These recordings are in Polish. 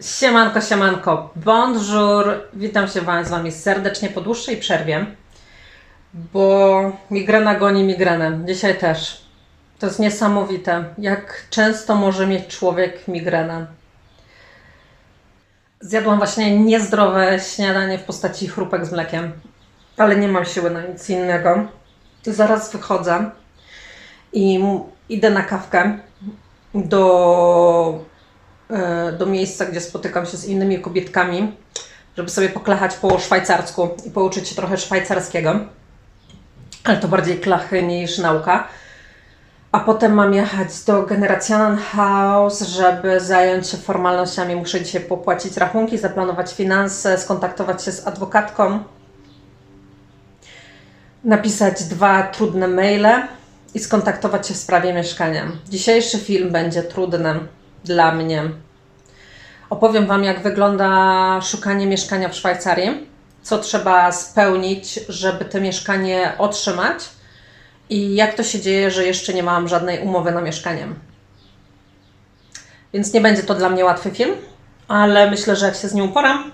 Siemanko, siemanko, bonjour, witam się Wam z Wami serdecznie po dłuższej przerwie, bo migrena goni migrenę, dzisiaj też. To jest niesamowite, jak często może mieć człowiek migrenę. Zjadłam właśnie niezdrowe śniadanie w postaci chrupek z mlekiem, ale nie mam siły na nic innego. Zaraz wychodzę i idę na kawkę do, do miejsca, gdzie spotykam się z innymi kobietkami, żeby sobie poklachać po szwajcarsku i pouczyć się trochę szwajcarskiego. Ale to bardziej klachy niż nauka. A potem mam jechać do Generationnenhaus, żeby zająć się formalnościami. Muszę dzisiaj popłacić rachunki, zaplanować finanse, skontaktować się z adwokatką, napisać dwa trudne maile i skontaktować się w sprawie mieszkania. Dzisiejszy film będzie trudny dla mnie. Opowiem Wam, jak wygląda szukanie mieszkania w Szwajcarii, co trzeba spełnić, żeby to mieszkanie otrzymać i jak to się dzieje, że jeszcze nie mam żadnej umowy na mieszkanie. Więc nie będzie to dla mnie łatwy film, ale myślę, że jak się z nim uporam,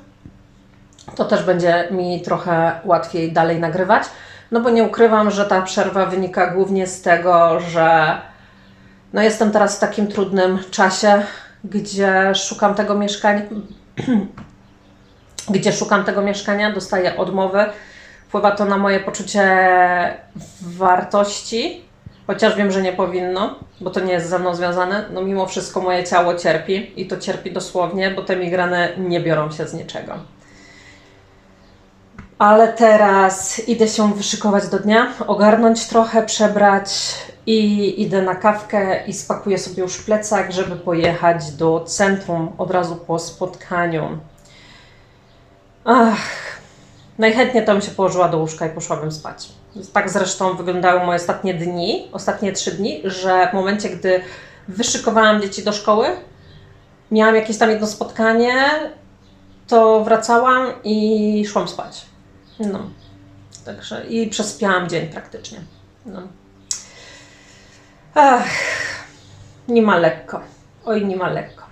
to też będzie mi trochę łatwiej dalej nagrywać. No bo nie ukrywam, że ta przerwa wynika głównie z tego, że no jestem teraz w takim trudnym czasie, gdzie szukam tego mieszkania, gdzie szukam tego mieszkania, dostaję odmowy. Wpływa to na moje poczucie wartości, chociaż wiem, że nie powinno, bo to nie jest ze mną związane. No mimo wszystko moje ciało cierpi i to cierpi dosłownie, bo te migreny nie biorą się z niczego. Ale teraz idę się wyszykować do dnia, ogarnąć trochę, przebrać i idę na kawkę i spakuję sobie już plecak, żeby pojechać do centrum od razu po spotkaniu. Ach, najchętniej to bym się położyła do łóżka i poszłabym spać. Tak zresztą wyglądały moje ostatnie dni, ostatnie trzy dni, że w momencie, gdy wyszykowałam dzieci do szkoły, miałam jakieś tam jedno spotkanie, to wracałam i szłam spać. No. Także i przespiałam dzień praktycznie. No. Ach, nie ma lekko. Oj, nie ma lekko.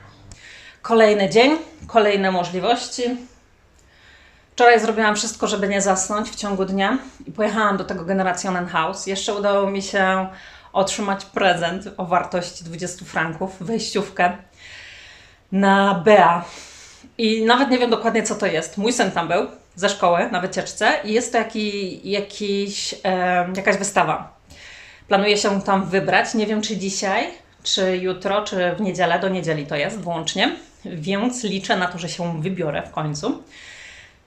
Kolejny dzień, kolejne możliwości. Wczoraj zrobiłam wszystko, żeby nie zasnąć w ciągu dnia i pojechałam do tego Generationenhaus. Jeszcze udało mi się otrzymać prezent o wartości 20 franków, wejściówkę na Bea. I nawet nie wiem dokładnie, co to jest. Mój syn tam był ze szkoły na wycieczce i jest to jaki, jakiś, e, jakaś wystawa. Planuję się tam wybrać. Nie wiem, czy dzisiaj, czy jutro, czy w niedzielę. Do niedzieli to jest włącznie. Więc liczę na to, że się wybiorę w końcu.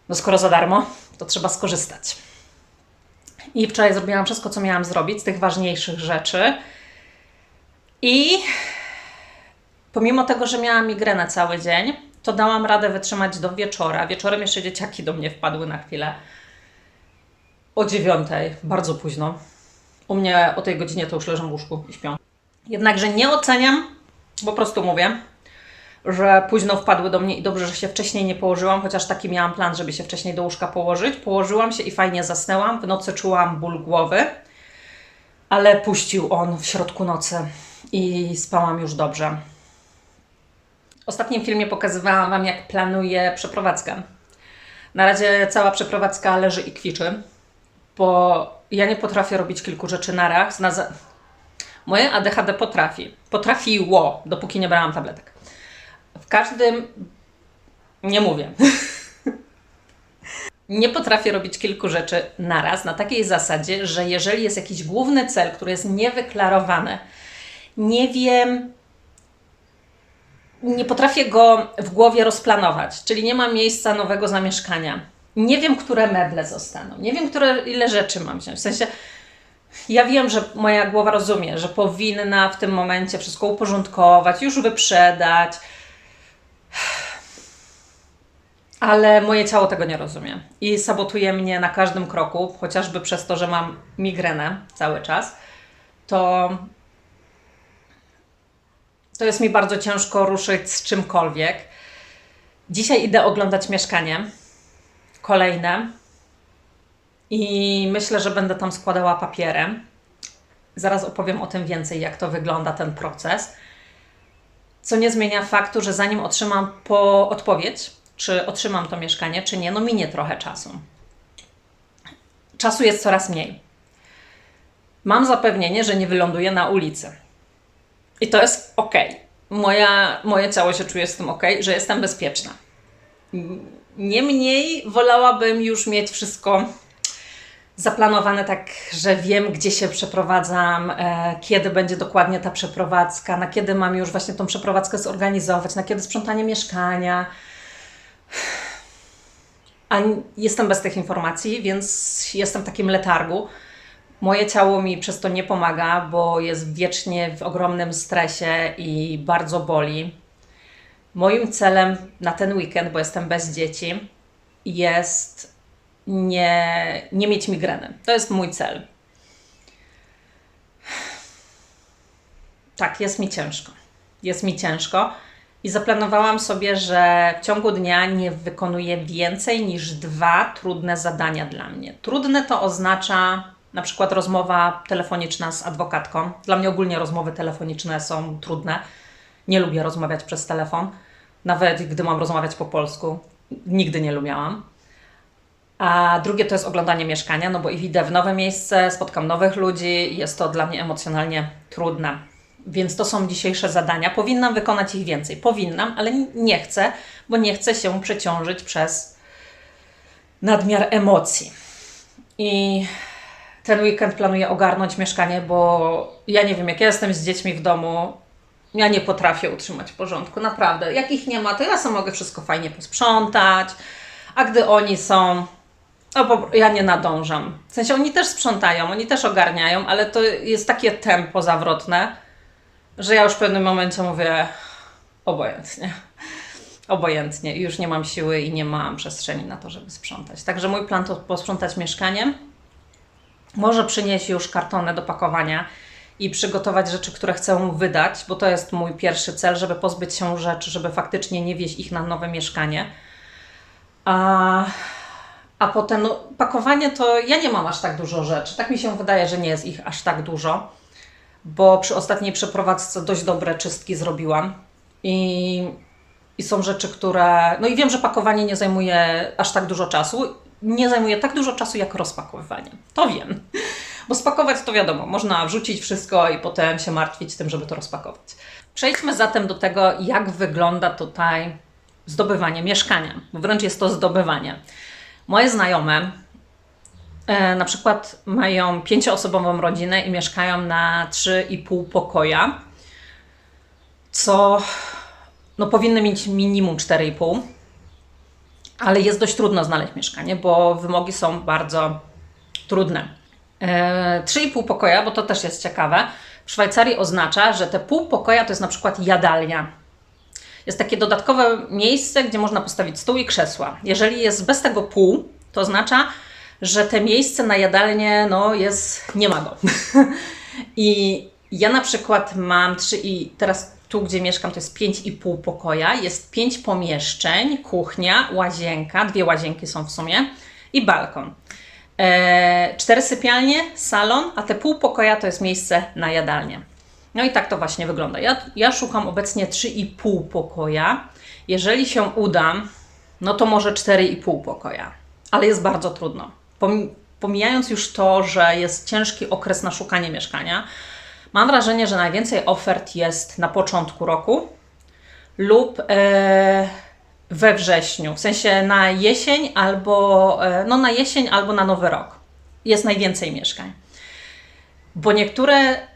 No skoro za darmo, to trzeba skorzystać. I wczoraj zrobiłam wszystko, co miałam zrobić z tych ważniejszych rzeczy. I pomimo tego, że miałam migrenę cały dzień, to dałam radę wytrzymać do wieczora. Wieczorem jeszcze dzieciaki do mnie wpadły na chwilę. O dziewiątej, bardzo późno. U mnie o tej godzinie to już leżą w łóżku i śpią. Jednakże nie oceniam, po prostu mówię, że późno wpadły do mnie i dobrze, że się wcześniej nie położyłam, chociaż taki miałam plan, żeby się wcześniej do łóżka położyć. Położyłam się i fajnie zasnęłam. W nocy czułam ból głowy, ale puścił on w środku nocy i spałam już dobrze. W ostatnim filmie pokazywałam Wam, jak planuję przeprowadzkę. Na razie cała przeprowadzka leży i kwiczy, bo ja nie potrafię robić kilku rzeczy naraz. Na za... Moje ADHD potrafi. Potrafiło, dopóki nie brałam tabletek. W każdym. Nie mówię. nie potrafię robić kilku rzeczy naraz na takiej zasadzie, że jeżeli jest jakiś główny cel, który jest niewyklarowany, nie wiem, nie potrafię go w głowie rozplanować, czyli nie mam miejsca nowego zamieszkania. Nie wiem, które meble zostaną, nie wiem, które, ile rzeczy mam wziąć. W sensie, ja wiem, że moja głowa rozumie, że powinna w tym momencie wszystko uporządkować, już wyprzedać, ale moje ciało tego nie rozumie i sabotuje mnie na każdym kroku, chociażby przez to, że mam migrenę cały czas. To to jest mi bardzo ciężko ruszyć z czymkolwiek. Dzisiaj idę oglądać mieszkanie. Kolejne. I myślę, że będę tam składała papierem. Zaraz opowiem o tym więcej, jak to wygląda ten proces. Co nie zmienia faktu, że zanim otrzymam po odpowiedź, czy otrzymam to mieszkanie, czy nie, no minie trochę czasu. Czasu jest coraz mniej. Mam zapewnienie, że nie wyląduję na ulicy. I to jest ok. Moja, moje ciało się czuje z tym ok, że jestem bezpieczna. Niemniej wolałabym już mieć wszystko zaplanowane tak, że wiem, gdzie się przeprowadzam, e, kiedy będzie dokładnie ta przeprowadzka, na kiedy mam już właśnie tą przeprowadzkę zorganizować, na kiedy sprzątanie mieszkania. A jestem bez tych informacji, więc jestem w takim letargu. Moje ciało mi przez to nie pomaga, bo jest wiecznie w ogromnym stresie i bardzo boli. Moim celem na ten weekend, bo jestem bez dzieci, jest nie, nie mieć migreny. To jest mój cel. Tak, jest mi ciężko. Jest mi ciężko. I zaplanowałam sobie, że w ciągu dnia nie wykonuję więcej niż dwa trudne zadania dla mnie. Trudne to oznacza na przykład rozmowa telefoniczna z adwokatką. Dla mnie ogólnie rozmowy telefoniczne są trudne. Nie lubię rozmawiać przez telefon, nawet gdy mam rozmawiać po polsku. Nigdy nie lubiałam. A drugie to jest oglądanie mieszkania, no bo idę w nowe miejsce, spotkam nowych ludzi, jest to dla mnie emocjonalnie trudne. Więc to są dzisiejsze zadania. Powinnam wykonać ich więcej. Powinnam, ale nie chcę, bo nie chcę się przeciążyć przez nadmiar emocji. I ten weekend planuję ogarnąć mieszkanie, bo ja nie wiem, jak ja jestem z dziećmi w domu, ja nie potrafię utrzymać porządku, naprawdę. Jak ich nie ma, to ja sam mogę wszystko fajnie posprzątać, a gdy oni są, no bo ja nie nadążam. W sensie oni też sprzątają, oni też ogarniają, ale to jest takie tempo zawrotne, że ja już w pewnym momencie mówię obojętnie. Obojętnie. Już nie mam siły i nie mam przestrzeni na to, żeby sprzątać. Także mój plan to posprzątać mieszkanie. Może przynieść już kartony do pakowania i przygotować rzeczy, które chcę wydać, bo to jest mój pierwszy cel, żeby pozbyć się rzeczy, żeby faktycznie nie wieźć ich na nowe mieszkanie. A, a potem no, pakowanie to ja nie mam aż tak dużo rzeczy. Tak mi się wydaje, że nie jest ich aż tak dużo, bo przy ostatniej przeprowadzce dość dobre czystki zrobiłam i, i są rzeczy, które. No i wiem, że pakowanie nie zajmuje aż tak dużo czasu. Nie zajmuje tak dużo czasu jak rozpakowywanie. To wiem. Bo spakować to wiadomo, można wrzucić wszystko i potem się martwić tym, żeby to rozpakować. Przejdźmy zatem do tego, jak wygląda tutaj zdobywanie mieszkania, wręcz jest to zdobywanie. Moje znajome e, na przykład mają pięcioosobową rodzinę i mieszkają na 3,5 pokoja, co no, powinny mieć minimum 4,5, ale jest dość trudno znaleźć mieszkanie, bo wymogi są bardzo trudne. E, 3,5 pokoja, bo to też jest ciekawe, w Szwajcarii oznacza, że te pół pokoja to jest na przykład jadalnia. Jest takie dodatkowe miejsce, gdzie można postawić stół i krzesła. Jeżeli jest bez tego pół, to oznacza, że te miejsce na jadalnię no jest, nie ma go. I ja na przykład mam trzy i teraz tu, gdzie mieszkam, to jest pięć i pół pokoja. Jest pięć pomieszczeń, kuchnia, łazienka, dwie łazienki są w sumie i balkon. E, cztery sypialnie, salon, a te pół pokoja to jest miejsce na jadalnię. No i tak to właśnie wygląda. Ja, ja szukam obecnie 3,5 pokoja. Jeżeli się uda, no to może 4,5 pokoja, ale jest bardzo trudno. Pom- Pomijając już to, że jest ciężki okres na szukanie mieszkania, mam wrażenie, że najwięcej ofert jest na początku roku lub e, we wrześniu, w sensie na jesień albo e, no na jesień albo na nowy rok. Jest najwięcej mieszkań. Bo niektóre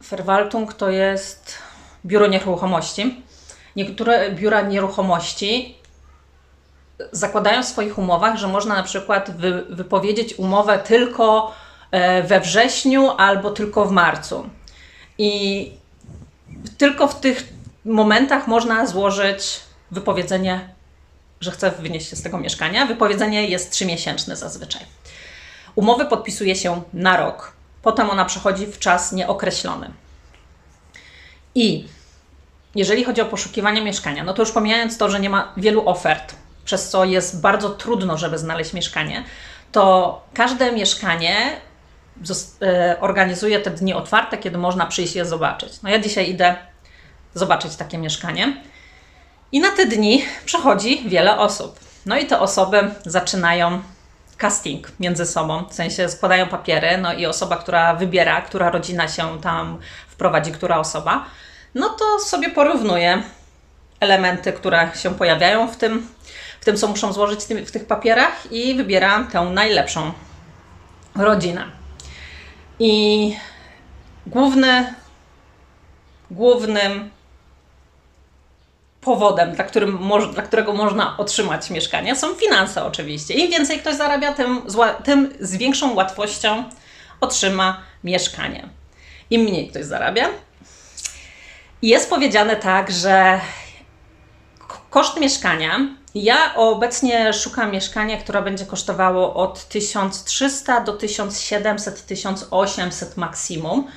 Verwaltung to jest biuro nieruchomości. Niektóre biura nieruchomości zakładają w swoich umowach, że można na przykład wy, wypowiedzieć umowę tylko e, we wrześniu albo tylko w marcu. I tylko w tych momentach można złożyć wypowiedzenie, że chce wynieść się z tego mieszkania. Wypowiedzenie jest trzymiesięczne zazwyczaj. Umowy podpisuje się na rok. Potem ona przechodzi w czas nieokreślony. I jeżeli chodzi o poszukiwanie mieszkania, no to już pomijając to, że nie ma wielu ofert, przez co jest bardzo trudno, żeby znaleźć mieszkanie, to każde mieszkanie e, organizuje te dni otwarte, kiedy można przyjść je zobaczyć. No ja dzisiaj idę zobaczyć takie mieszkanie. I na te dni przychodzi wiele osób. No i te osoby zaczynają casting między sobą, w sensie składają papiery, no i osoba, która wybiera, która rodzina się tam wprowadzi, która osoba, no to sobie porównuje elementy, które się pojawiają w tym, w tym co muszą złożyć w tych papierach i wybiera tę najlepszą rodzinę. I główny, głównym powodem, dla, którym dla którego można otrzymać mieszkanie, są finanse oczywiście. Im więcej ktoś zarabia, tym, tym z większą łatwością otrzyma mieszkanie. Im mniej ktoś zarabia. Jest powiedziane tak, że koszt mieszkania. Ja obecnie szukam mieszkania, które będzie kosztowało od 1300 do 1700, 1800 maksimum.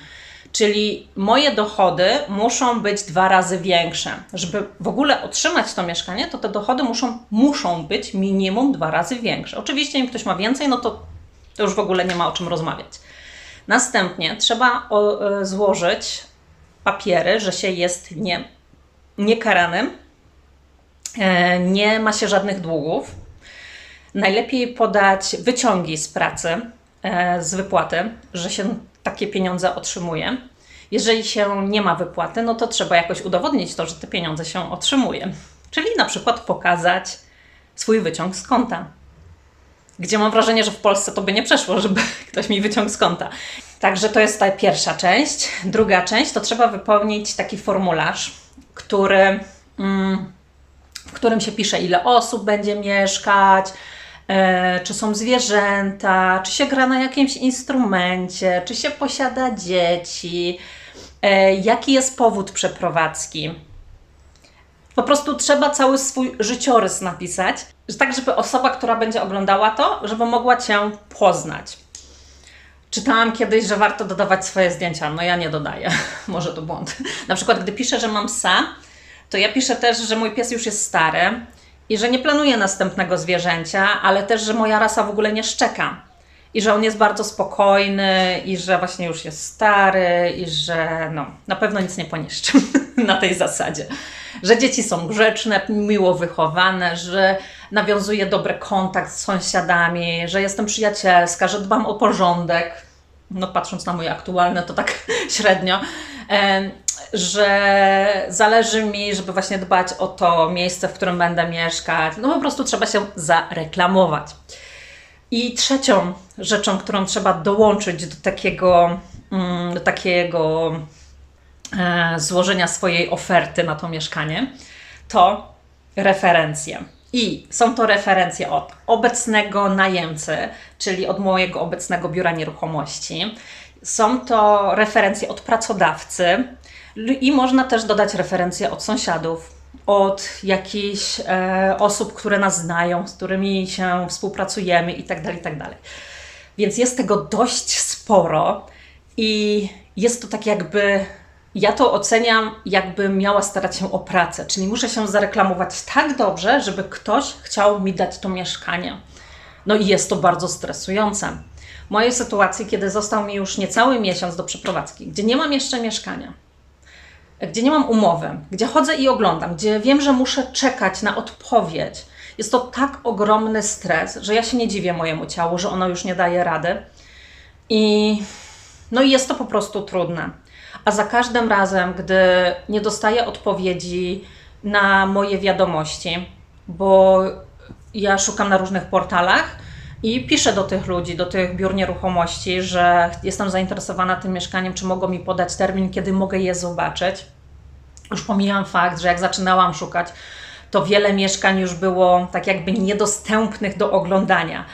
Czyli moje dochody muszą być dwa razy większe. Żeby w ogóle otrzymać to mieszkanie, to te dochody muszą, muszą być minimum dwa razy większe. Oczywiście, im ktoś ma więcej, no to, to już w ogóle nie ma o czym rozmawiać. Następnie trzeba o, e, złożyć papiery, że się jest nie, niekaranym, e, nie ma się żadnych długów. Najlepiej podać wyciągi z pracy, e, z wypłaty, że się takie pieniądze otrzymuje. Jeżeli się nie ma wypłaty, no to trzeba jakoś udowodnić to, że te pieniądze się otrzymuje. Czyli na przykład pokazać swój wyciąg z konta. Gdzie mam wrażenie, że w Polsce to by nie przeszło, żeby ktoś mi wyciąg z konta. Także to jest ta pierwsza część. Druga część to trzeba wypełnić taki formularz, który. Mm, w którym się pisze, ile osób będzie mieszkać, czy są zwierzęta, czy się gra na jakimś instrumencie, czy się posiada dzieci, e, jaki jest powód przeprowadzki. Po prostu trzeba cały swój życiorys napisać, tak, żeby osoba, która będzie oglądała to, żeby mogła Cię poznać. Czytałam kiedyś, że warto dodawać swoje zdjęcia. No ja nie dodaję. Może to błąd. Na przykład, gdy piszę, że mam psa, to ja piszę też, że mój pies już jest stary i że nie planuję następnego zwierzęcia, ale też, że moja rasa w ogóle nie szczeka. I że on jest bardzo spokojny, i że właśnie już jest stary, i że no, na pewno nic nie poniszczy na tej zasadzie. Że dzieci są grzeczne, miło wychowane, że nawiązuję dobry kontakt z sąsiadami, że jestem przyjacielska, że dbam o porządek. No, patrząc na moje aktualne, to tak średnio. Że zależy mi, żeby właśnie dbać o to miejsce, w którym będę mieszkać. No po prostu trzeba się zareklamować. I trzecią rzeczą, którą trzeba dołączyć do takiego, mm, do takiego e, złożenia swojej oferty na to mieszkanie, to referencje. I są to referencje od obecnego najemcy, czyli od mojego obecnego biura nieruchomości. Są to referencje od pracodawcy i można też dodać referencje od sąsiadów, od jakichś e, osób, które nas znają, z którymi się współpracujemy itd., itd. Więc jest tego dość sporo i jest to tak jakby. Ja to oceniam, jakbym miała starać się o pracę, czyli muszę się zareklamować tak dobrze, żeby ktoś chciał mi dać to mieszkanie. No i jest to bardzo stresujące. Mojej sytuacji, kiedy został mi już niecały miesiąc do przeprowadzki, gdzie nie mam jeszcze mieszkania, gdzie nie mam umowy, gdzie chodzę i oglądam, gdzie wiem, że muszę czekać na odpowiedź, jest to tak ogromny stres, że ja się nie dziwię mojemu ciału, że ono już nie daje rady. I no i jest to po prostu trudne. A za każdym razem, gdy nie dostaję odpowiedzi na moje wiadomości, bo ja szukam na różnych portalach i piszę do tych ludzi, do tych biur nieruchomości, że jestem zainteresowana tym mieszkaniem, czy mogą mi podać termin, kiedy mogę je zobaczyć. Już pomijam fakt, że jak zaczynałam szukać, to wiele mieszkań już było tak jakby niedostępnych do oglądania.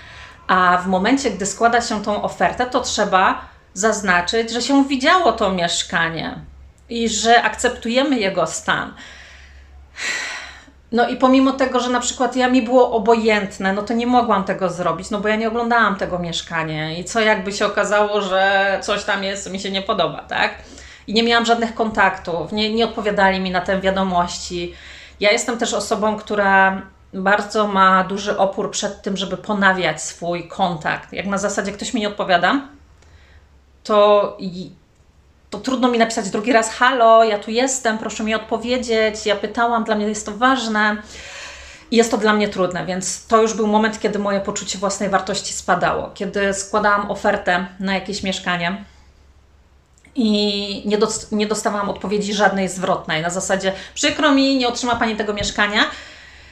A w momencie, gdy składa się tą ofertę, to trzeba zaznaczyć, że się widziało to mieszkanie i że akceptujemy jego stan. No i pomimo tego, że na przykład ja mi było obojętne, no to nie mogłam tego zrobić, no bo ja nie oglądałam tego mieszkania i co jakby się okazało, że coś tam jest, mi się nie podoba, tak? I nie miałam żadnych kontaktów, nie, nie odpowiadali mi na te wiadomości. Ja jestem też osobą, która bardzo ma duży opór przed tym, żeby ponawiać swój kontakt. Jak na zasadzie ktoś mi nie odpowiada, to to trudno mi napisać drugi raz: Halo, ja tu jestem, proszę mi odpowiedzieć. Ja pytałam, dla mnie jest to ważne. I jest to dla mnie trudne, więc to już był moment, kiedy moje poczucie własnej wartości spadało. Kiedy składałam ofertę na jakieś mieszkanie i nie, nie dostawałam odpowiedzi żadnej zwrotnej. Na zasadzie, przykro mi, nie otrzyma Pani tego mieszkania,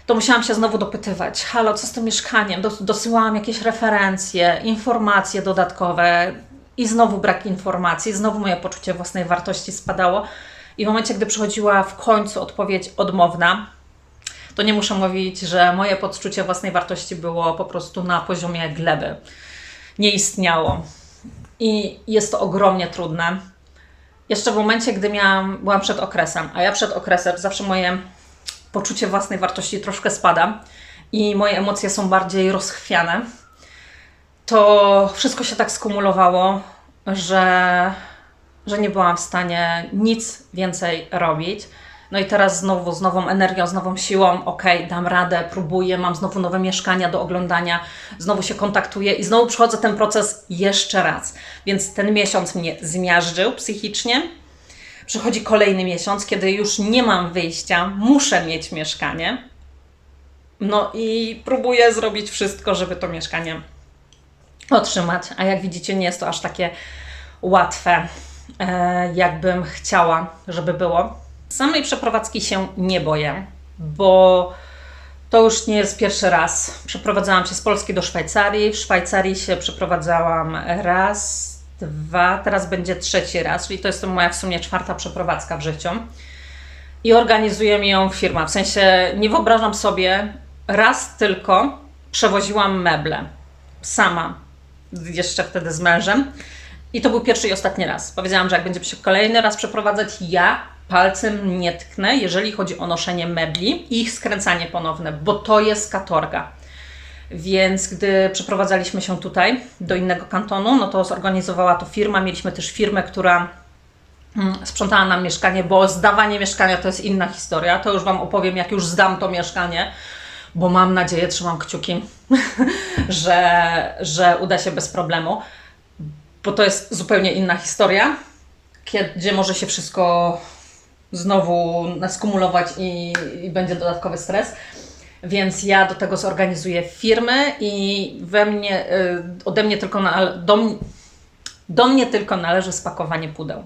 to musiałam się znowu dopytywać, halo, co z tym mieszkaniem? Dos- dosyłałam jakieś referencje, informacje dodatkowe i znowu brak informacji, znowu moje poczucie własnej wartości spadało. I w momencie, gdy przychodziła w końcu odpowiedź odmowna, to nie muszę mówić, że moje poczucie własnej wartości było po prostu na poziomie gleby. Nie istniało. I jest to ogromnie trudne. Jeszcze w momencie, gdy miałam, byłam przed okresem, a ja przed okresem zawsze moje poczucie własnej wartości troszkę spada i moje emocje są bardziej rozchwiane, to wszystko się tak skumulowało, że, że nie byłam w stanie nic więcej robić. No i teraz znowu z nową energią, z nową siłą, okej, dam radę, próbuję, mam znowu nowe mieszkania do oglądania, znowu się kontaktuję i znowu przychodzę ten proces jeszcze raz. Więc ten miesiąc mnie zmiażdżył psychicznie. Przychodzi kolejny miesiąc, kiedy już nie mam wyjścia, muszę mieć mieszkanie. No i próbuję zrobić wszystko, żeby to mieszkanie otrzymać. A jak widzicie, nie jest to aż takie łatwe, e, jakbym chciała, żeby było. Samej przeprowadzki się nie boję, bo to już nie jest pierwszy raz. Przeprowadzałam się z Polski do Szwajcarii. W Szwajcarii się przeprowadzałam raz, dwa, teraz będzie trzeci raz, czyli to jest to moja w sumie czwarta przeprowadzka w życiu. I organizuje mi ją firma. W sensie nie wyobrażam sobie, raz tylko przewoziłam meble sama, jeszcze wtedy z mężem. I to był pierwszy i ostatni raz. Powiedziałam, że jak będzie się kolejny raz przeprowadzać, ja palcem nie tknę, jeżeli chodzi o noszenie mebli i ich skręcanie ponowne, bo to jest katorga. Więc gdy przeprowadzaliśmy się tutaj do innego kantonu, no to zorganizowała to firma. Mieliśmy też firmę, która mm, sprzątała nam mieszkanie, bo zdawanie mieszkania to jest inna historia. To już Wam opowiem, jak już zdam to mieszkanie, bo mam nadzieję, trzymam kciuki, że, że uda się bez problemu, bo to jest zupełnie inna historia, gdzie może się wszystko znowu skumulować i, i będzie dodatkowy stres. Więc ja do tego zorganizuję firmy i we mnie, y, ode mnie tylko nale- do, do mnie tylko należy spakowanie pudeł.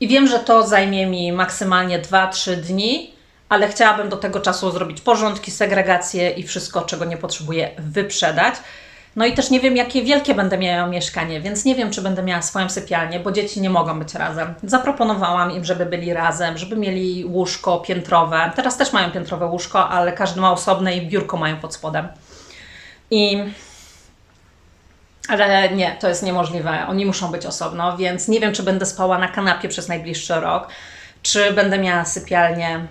I wiem, że to zajmie mi maksymalnie 2-3 dni, ale chciałabym do tego czasu zrobić porządki, segregację i wszystko, czego nie potrzebuję, wyprzedać. No i też nie wiem, jakie wielkie będę miała mieszkanie, więc nie wiem, czy będę miała swoją sypialnię, bo dzieci nie mogą być razem. Zaproponowałam im, żeby byli razem, żeby mieli łóżko piętrowe. Teraz też mają piętrowe łóżko, ale każdy ma osobne i biurko mają pod spodem. I ale nie, to jest niemożliwe. Oni muszą być osobno, więc nie wiem, czy będę spała na kanapie przez najbliższy rok, czy będę miała sypialnię.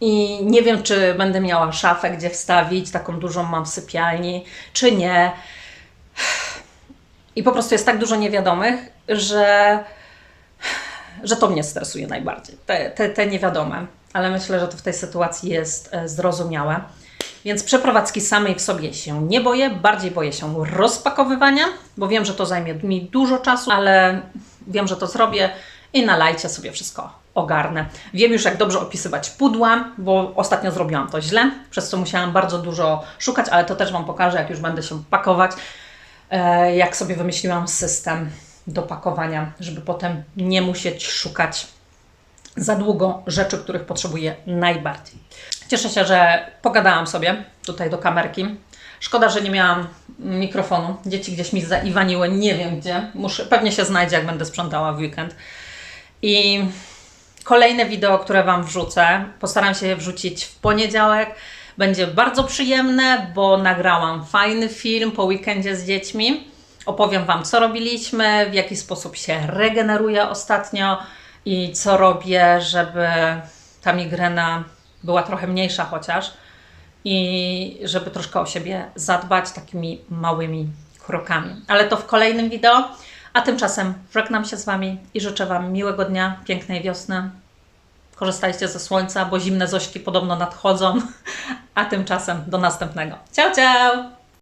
I nie wiem, czy będę miała szafę, gdzie wstawić, taką dużą mam w sypialni, czy nie. I po prostu jest tak dużo niewiadomych, że, że to mnie stresuje najbardziej. Te, te, te niewiadome. Ale myślę, że to w tej sytuacji jest e, zrozumiałe. Więc przeprowadzki samej w sobie się nie boję, bardziej boję się rozpakowywania, bo wiem, że to zajmie mi dużo czasu, ale wiem, że to zrobię i na lajcie sobie wszystko ogarnę. Wiem już, jak dobrze opisywać pudła, bo ostatnio zrobiłam to źle, przez co musiałam bardzo dużo szukać, ale to też Wam pokażę, jak już będę się pakować, e, jak sobie wymyśliłam system do pakowania, żeby potem nie musieć szukać za długo rzeczy, których potrzebuję najbardziej. Cieszę się, że pogadałam sobie tutaj do kamerki. Szkoda, że nie miałam mikrofonu. Dzieci gdzieś mi zaiwaniły, nie wiem gdzie. Muszę, pewnie się znajdzie, jak będę sprzątała w weekend. I kolejne wideo, które Wam wrzucę, postaram się je wrzucić w poniedziałek. Będzie bardzo przyjemne, bo nagrałam fajny film po weekendzie z dziećmi. Opowiem Wam, co robiliśmy, w jaki sposób się regeneruję ostatnio i co robię, żeby ta migrena była trochę mniejsza chociaż i żeby troszkę o siebie zadbać takimi małymi krokami. Ale to w kolejnym wideo. A tymczasem żegnam się z Wami i życzę Wam miłego dnia, pięknej wiosny. Korzystajcie ze słońca, bo zimne zośki podobno nadchodzą. A tymczasem do następnego. Ciao, ciao!